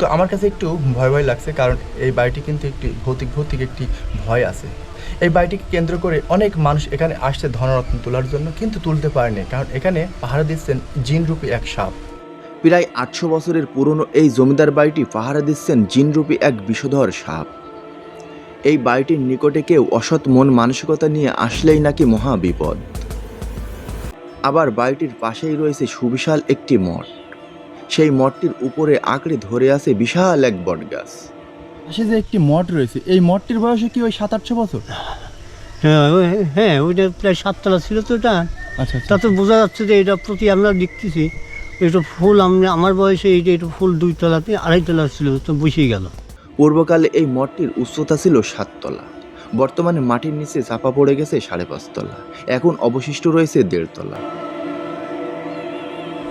তো আমার কাছে একটু ভয় ভয় লাগছে, কারণ এই বাড়িটি কিন্তু একটি ভৌতিক ভৌতিক একটি ভয় আছে। এই বাড়িটিকে কেন্দ্র করে অনেক মানুষ এখানে আসছে ধনরত্ন তোলার জন্য, কিন্তু তুলতে পারেনি, কারণ এখানে পাহারা দিচ্ছেন জিনরূপী এক সাপ। প্রায় আটশো বছরের পুরনো এই জমিদার বাড়িটি পাহারা দিচ্ছেন জিনরূপী এক বিষধর সাপ। এই বাড়িটির নিকটে কেউ অসৎ মন মানসিকতা নিয়ে আসলেই নাকি মহা বিপদ। আবার বাড়িটির পাশেই রয়েছে সুবিশাল একটি মঠ সেই মঠটির উপরে আঁকড়ে ধরে আছে বিশাল এক বটগাছ। পাশে যে একটি মঠ রয়েছে এই মঠটির বয়সে কি ওই সাত আটশো বছর? হ্যাঁ ওই- হ্যাঁ ওইটা প্রায় সাততলা ছিল তো এটা। আচ্ছা তাতে বোঝা যাচ্ছে যে এটা প্রতি আমরা দেখতেছি এটা ফুল আমরা আমার বয়সে এইটা এটা ফুল দুই তলাতে আড়াই তলা ছিল তো বসেই গেল। পূর্বকালে এই মঠটির উচ্চতা ছিল সাততলা। বর্তমানে মাটির নিচে চাপা পড়ে গেছে সাড়ে পাঁচতলা। এখন অবশিষ্ট রয়েছে দেড়তলা।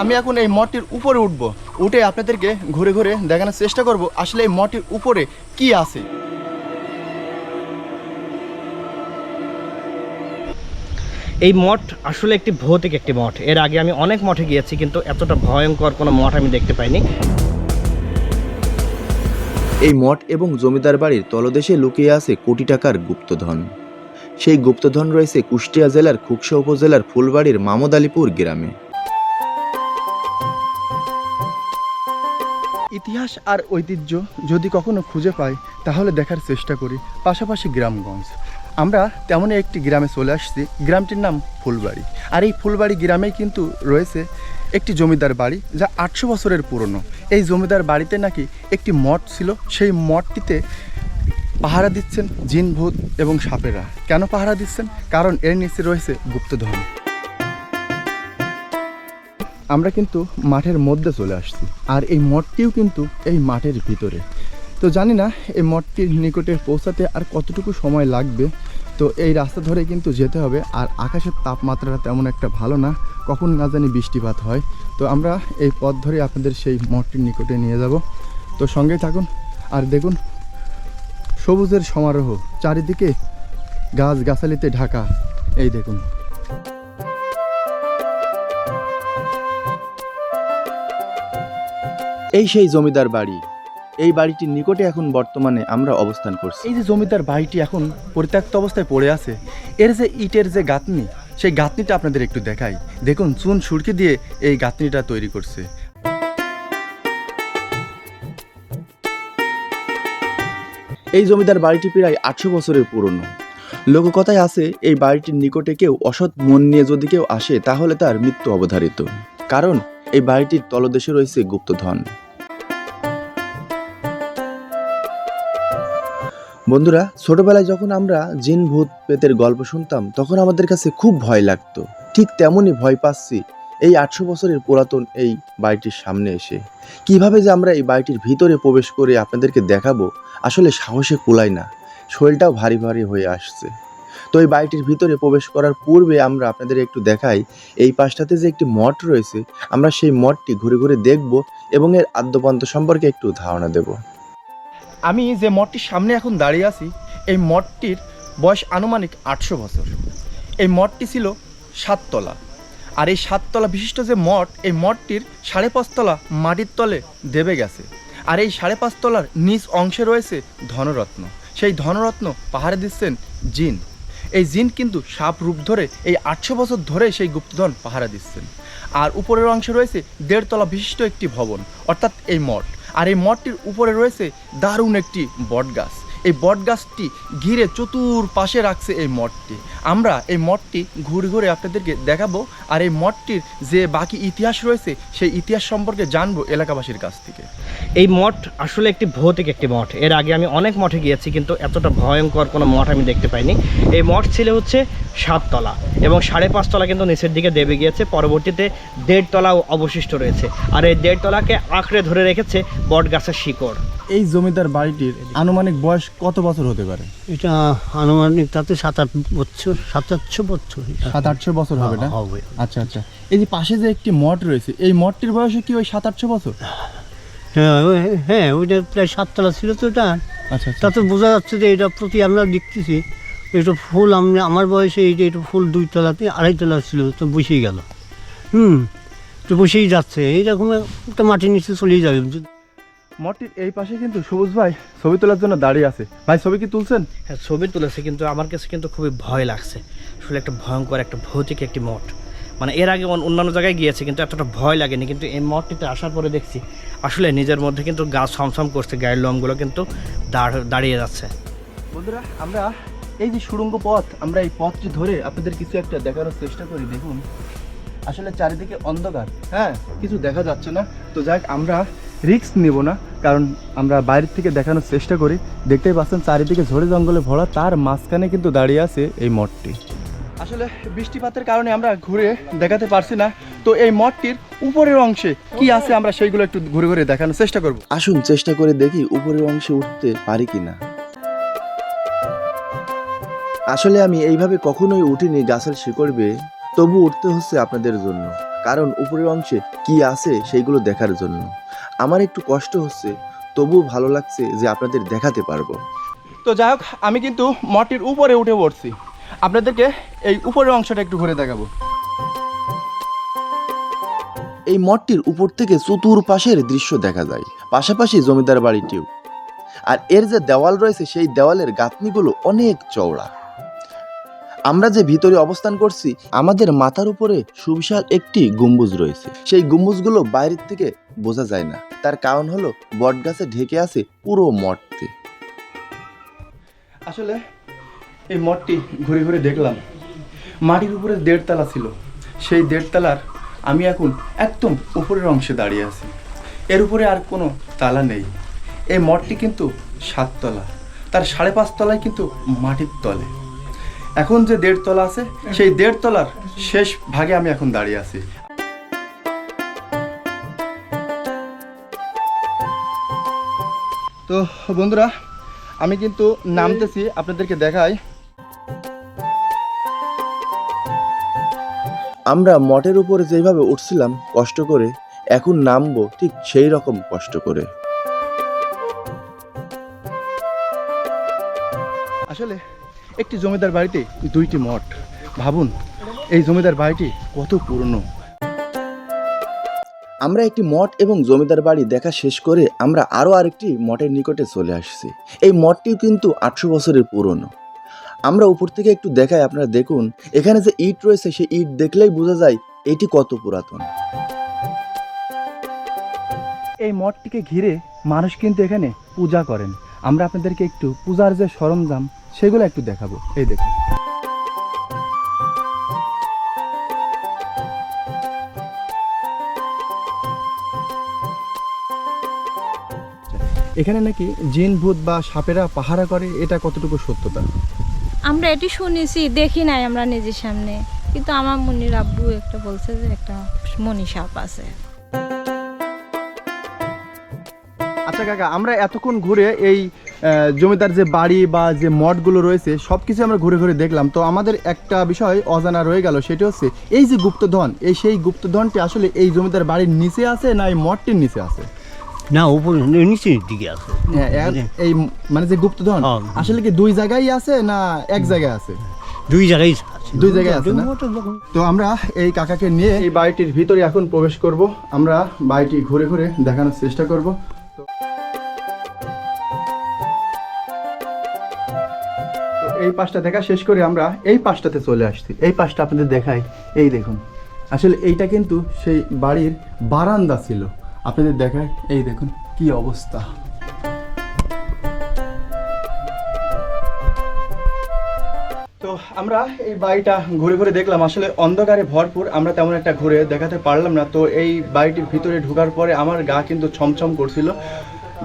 আমি এখন এই মঠটির উপরে উঠব। উঠে আপনাদেরকে ঘুরে ঘুরে দেখানোর চেষ্টা করব আসলে এই মঠটির উপরে কি আছে। এই মঠ আসলে একটি ভৌতিক একটি মঠ। এর আগে আমি অনেক মঠে গিয়েছি কিন্তু এতটা ভয়ঙ্কর কোনো মঠ আমি দেখতে পাইনি। এই মঠ এবং জমিদার বাড়ির তলদেশে লুকিয়ে আছে কোটি টাকার গুপ্তধন। সেই গুপ্তধন রয়েছে কুষ্টিয়া জেলার খুকসা উপজেলার ফুলবাড়ির মামদ আলীপুর গ্রামে। ইতিহাস আর ঐতিহ্য যদি কখনো খুঁজে পাই, তাহলে দেখার চেষ্টা করি পাশাপাশি গ্রামগঞ্জ। আমরা তেমনই একটি গ্রামে চলে আসছি, গ্রামটির নাম ফুলবাড়ি। আর এই ফুলবাড়ি গ্রামেই কিন্তু রয়েছে একটি জমিদার বাড়ি যা আটশো বছরের পুরনো। এই জমিদার বাড়িতে নাকি একটি মঠ ছিল, সেই মঠটিতে পাহারা দিচ্ছেন জিন ভূত এবং সাপেরা। কেন পাহারা দিচ্ছেন? কারণ এর নিচে রয়েছে গুপ্তধন। আমরা কিন্তু মাঠের মধ্যে চলে আসছি। আর এই মঠটিও কিন্তু এই মাঠের ভিতরে। তো জানি না, এই মঠটির নিকটে পৌঁছাতে আর কতটুকু সময় লাগবে? তো এই রাস্তা ধরে কিন্তু যেতে হবে। আর আকাশের তাপমাত্রাটা তেমন একটা ভালো না। কখন না জানি বৃষ্টিপাত হয়। তো আমরা এই পথ ধরে আপনাদের সেই মঠটির নিকটে নিয়ে যাব। তো সঙ্গে থাকুন। আর দেখুন, সবুজের সমারোহ, চারিদিকে গাছ গাছালিতে ঢাকা। এই দেখুন। এই সেই জমিদার বাড়ি। এই বাড়িটির নিকটে এখন বর্তমানে আমরা অবস্থান করছি। এই যে জমিদার বাড়িটি এখন পরিত্যক্ত অবস্থায় পড়ে আছে এর যে ইটের যে গাঁথনি সেই গাঁথনিটা আপনাদের একটু দেখাই। দেখুন চুন সুরকি দিয়ে এই গাঁথনিটা তৈরি করছে। এই জমিদার বাড়িটি প্রায় আটশো বছরের পুরনো। লোককথায় আছে এই বাড়িটির নিকটে কেউ অসৎ মন নিয়ে যদি কেউ আসে তাহলে তার মৃত্যু অবধারিত। কারণ এই বাড়িটির তলদেশে রয়েছে গুপ্তধন। বন্ধুরা, ছোটবেলায় যখন আমরা জিন ভূত পেতের গল্প শুনতাম, তখন আমাদের কাছে খুব ভয় লাগতো। ঠিক তেমনই ভয় পাচ্ছি এই আটশো বছরের পুরাতন এই বাড়িটির সামনে এসে। কীভাবে যে আমরা এই বাড়িটির ভিতরে প্রবেশ করে আপনাদেরকে দেখাবো, আসলে সাহসে কুলায় না। শরীরটাও ভারী ভারী হয়ে আসছে। তো এই বাড়িটির ভিতরে প্রবেশ করার পূর্বে আমরা আপনাদের একটু দেখাই, এই পাশটাতে যে একটি মঠ রয়েছে, আমরা সেই মঠটি ঘুরে ঘুরে দেখব এবং এর আদ্যপান্ত সম্পর্কে একটু ধারণা দেব। আমি যে মঠটির সামনে এখন দাঁড়িয়ে আছি, এই মঠটির বয়স আনুমানিক আটশো বছর। এই মঠটি ছিল সাততলা। আর এই সাততলা বিশিষ্ট যে মঠ, এই মঠটির সাড়ে পাঁচতলা মাটির তলে দেবে গেছে। আর এই সাড়ে পাঁচতলার নিচ অংশে রয়েছে ধনরত্ন। সেই ধনরত্ন পাহাড়ে দিচ্ছেন জিন। এই জিন কিন্তু সাপ রূপ ধরে এই আটশো বছর ধরে সেই গুপ্তধন পাহারা দিচ্ছেন। আর উপরের অংশে রয়েছে দেড়তলা বিশিষ্ট একটি ভবন, অর্থাৎ এই মঠ। আর এই মঠটির উপরে রয়েছে দারুণ একটি বটগাছ। এই বটগাছটি ঘিরে চতুর পাশে রাখছে এই মঠটি। আমরা এই মঠটি ঘুরে ঘুরে আপনাদেরকে দেখাবো আর এই মঠটির যে বাকি ইতিহাস রয়েছে, সেই ইতিহাস সম্পর্কে জানব এলাকাবাসীর কাছ থেকে। এই মঠ আসলে একটি ভৌতিক একটি মঠ। এর আগে আমি অনেক মঠে গিয়েছি, কিন্তু এতটা ভয়ঙ্কর কোনো মঠ আমি দেখতে পাইনি। এই মঠ ছিল হচ্ছে সাততলা এবং সাড়ে পাঁচতলা কিন্তু নিচের দিকে দেবে গিয়েছে। পরবর্তীতে দেড়তলাও অবশিষ্ট রয়েছে। আর এই দেড়তলাকে আঁকড়ে ধরে রেখেছে বট গাছের শিকড়। এই জমিদার বাড়িটির আনুমানিক বয়স কত বছর হতে পারে? এটা আনুমানিক তাতে সাত আট বছর সাত আটশো বছর সাত আটশো বছর হবে না? হবে। আচ্ছা আচ্ছা। এই যে পাশে যে একটি মঠ রয়েছে এই মঠটির বয়সে কি ওই সাত আটশো বছর? হ্যাঁ হ্যাঁ ওইটা প্রায় সাততলা ছিল তো এটা। আচ্ছা আচ্ছা। তাতে বোঝা যাচ্ছে যে এটা প্রতি আমরা দেখতেছি এটা ফুল আমরা আমার বয়সে এইটা এটা ফুল দুই তলাতে আড়াই তলা ছিল তো বসেই গেল। হুম তো বসেই যাচ্ছে। এইরকম একটা মাটির নিচে চলেই যাবে। মঠটির এই পাশে কিন্তু সবুজ ভাই ছবি তোলার জন্য দাঁড়িয়ে আছে। ভাই ছবি কি তুলছেন? হ্যাঁ ছবি তুলেছে কিন্তু আমার কাছে কিন্তু খুবই ভয় লাগছে। আসলে একটা ভয়ঙ্কর একটা ভৌতিক একটি মঠ। মানে এর আগে অন- অন্যান্য জায়গায় গিয়েছে কিন্তু এতটা ভয় লাগেনি। কিন্তু এই মঠটিতে আসার পরে দেখছি আসলে নিজের মধ্যে কিন্তু গা ছমছম করছে গায়ের লোমগুলো কিন্তু দাঁড়িয়ে যাচ্ছে। বন্ধুরা আমরা এই যে সুড়ঙ্গ পথ আমরা এই পথটি ধরে আপনাদের কিছু একটা দেখানোর চেষ্টা করি দেখুন। আসলে চারিদিকে অন্ধকার হ্যাঁ কিছু দেখা যাচ্ছে না। তো যাক আমরা রিস্ক নেব না কারণ আমরা বাইরের থেকে দেখানোর চেষ্টা করি। দেখতেই পাচ্ছেন চারিদিকে ঝড়ে জঙ্গলে ভরা তার মাঝখানে কিন্তু দাঁড়িয়ে আছে এই মঠটি। আসলে বৃষ্টিপাতের কারণে আমরা ঘুরে দেখাতে পারছি না। তো এই মঠটির উপরের অংশে কি আছে আমরা সেইগুলো একটু ঘুরে ঘুরে দেখানোর চেষ্টা করব। আসুন চেষ্টা করে দেখি উপরের অংশে উঠতে পারি কিনা। আসলে আমি এইভাবে কখনোই উঠিনি গাছের শিকড় বেয়ে। তবু উঠতে হচ্ছে আপনাদের জন্য কারণ উপরের অংশে কি আছে সেইগুলো দেখার জন্য। আমার একটু কষ্ট হচ্ছে তবু ভালো লাগছে যে আপনাদের দেখাতে পারব। তো যাই হোক আমি কিন্তু মঠটির উপরে উঠে পড়ছি। আপনাদেরকে এই উপরের অংশটা একটু ঘুরে দেখাবো। এই মঠটির উপর থেকে চতুর পাশের দৃশ্য দেখা যায় পাশাপাশি জমিদার বাড়িটিও। আর এর যে দেওয়াল রয়েছে সেই দেওয়ালের গাঁথনিগুলো অনেক চওড়া। আমরা যে ভিতরে অবস্থান করছি, আমাদের মাথার উপরে সুবিশাল একটি গম্বুজ রয়েছে। সেই গম্বুজগুলো বাইরের থেকে বোঝা যায় না। তার কারণ হলো বটগাছে ঢেকে আছে পুরো মঠটি। আসলে এই মঠটি ঘুরে ঘুরে দেখলাম। মাটির উপরে দেড়তলা ছিল। সেই দেড়তলার আমি এখন একদম উপরের অংশে দাঁড়িয়ে আছি। এর উপরে আর কোনো তালা নেই। এই মঠটি কিন্তু সাততলা। তার সাড়ে পাঁচ তলায় কিন্তু মাটির তলে। এখন যে দেড়তলা আছে, সেই দেড়তলার শেষ ভাগে আমি এখন দাঁড়িয়ে আছি। তো বন্ধুরা, আমি কিন্তু নামতেছি আপনাদেরকে দেখাই। আমরা মঠের উপরে যেভাবে উঠছিলাম কষ্ট করে, এখন নামবো ঠিক সেই রকম কষ্ট করে। আসলে একটি জমিদার বাড়িতে দুইটি মঠ। ভাবুন এই জমিদার বাড়িটি কত পুরনো। আমরা একটি মঠ এবং জমিদার বাড়ি দেখা শেষ করে আমরা আরও আরেকটি মঠের নিকটে চলে আসছি। এই মঠটিও কিন্তু আটশো বছরের পুরনো। আমরা উপর থেকে একটু দেখাই আপনারা দেখুন এখানে যে ইট রয়েছে সেই ইট দেখলেই বোঝা যায় এটি কত পুরাতন। এই মঠটিকে ঘিরে মানুষ কিন্তু এখানে পূজা করেন। আমরা আপনাদেরকে একটু পূজার যে সরঞ্জাম সেগুলো একটু দেখাবো। এই দেখুন। এখানে নাকি জিন ভূত বা সাপেরা পাহারা করে এটা কতটুকু সত্যতা? আমরা এটি শুনেছি দেখি নাই আমরা নিজের সামনে। কিন্তু আমার মনির আব্বু একটা বলছে যে একটা মনি সাপ আছে। আচ্ছা কাকা আমরা এতক্ষণ ঘুরে এই জমিদার যে বাড়ি বা যে মঠগুলো রয়েছে সব কিছু আমরা ঘুরে ঘুরে দেখলাম। তো আমাদের একটা বিষয় অজানা রয়ে গেল সেটা হচ্ছে এই যে গুপ্তধন এই সেই গুপ্তধনটি আসলে এই জমিদার বাড়ির নিচে আছে না এই মঠটির নিচে আছে? না উপরে নিচের দিকে আছে। হ্যাঁ, এই মানে যে গুপ্তধন। আসলে কি দুই জায়গায় আছে না এক জায়গায় আছে? দুই জায়গায় আছে। দুই জায়গায় আছে না? তো আমরা এই কাকাকে নিয়ে এই বাড়িটির ভিতরে এখন প্রবেশ করব। আমরা বাড়িটি ঘুরে ঘুরে দেখানোর চেষ্টা করব। তো এই পাশটা দেখা, শেষ করে আমরা এই পাশটাতে চলে আসছি। এই পাশটা আপনাদের দেখাই। এই দেখুন। আসলে এইটা কিন্তু সেই বাড়ির বারান্দা ছিল। আপনাদের দেখায় এই দেখুন, কি অবস্থা। তো আমরা এই বাড়িটা ঘুরে ঘুরে দেখলাম। আসলে অন্ধকারে ভরপুর, আমরা তেমন একটা ঘুরে দেখাতে পারলাম না। তো এই বাড়িটির ভিতরে ঢোকার পরে আমার গা কিন্তু ছমছম করছিল।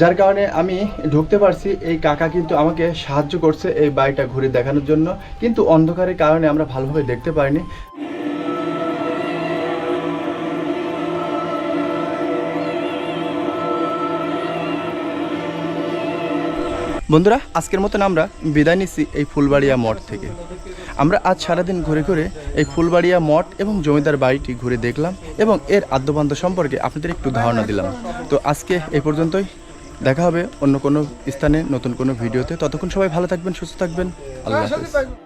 যার কারণে আমি ঢুকতে পারছি, এই কাকা কিন্তু আমাকে সাহায্য করছে এই বাড়িটা ঘুরে দেখানোর জন্য। কিন্তু অন্ধকারের কারণে আমরা ভালোভাবে দেখতে পারিনি। বন্ধুরা, আজকের মতন আমরা বিদায় নিচ্ছি এই ফুলবাড়িয়া মঠ থেকে। আমরা আজ সারাদিন ঘুরে ঘুরে এই ফুলবাড়িয়া মঠ এবং জমিদার বাড়িটি ঘুরে দেখলাম এবং এর আদ্যবান্ত সম্পর্কে আপনাদের একটু ধারণা দিলাম। তো আজকে এই পর্যন্তই। দেখা হবে অন্য কোনো স্থানে, নতুন কোনো ভিডিওতে। ততক্ষণ সবাই ভালো থাকবেন, সুস্থ থাকবেন। আল্লাহ হাফেজ।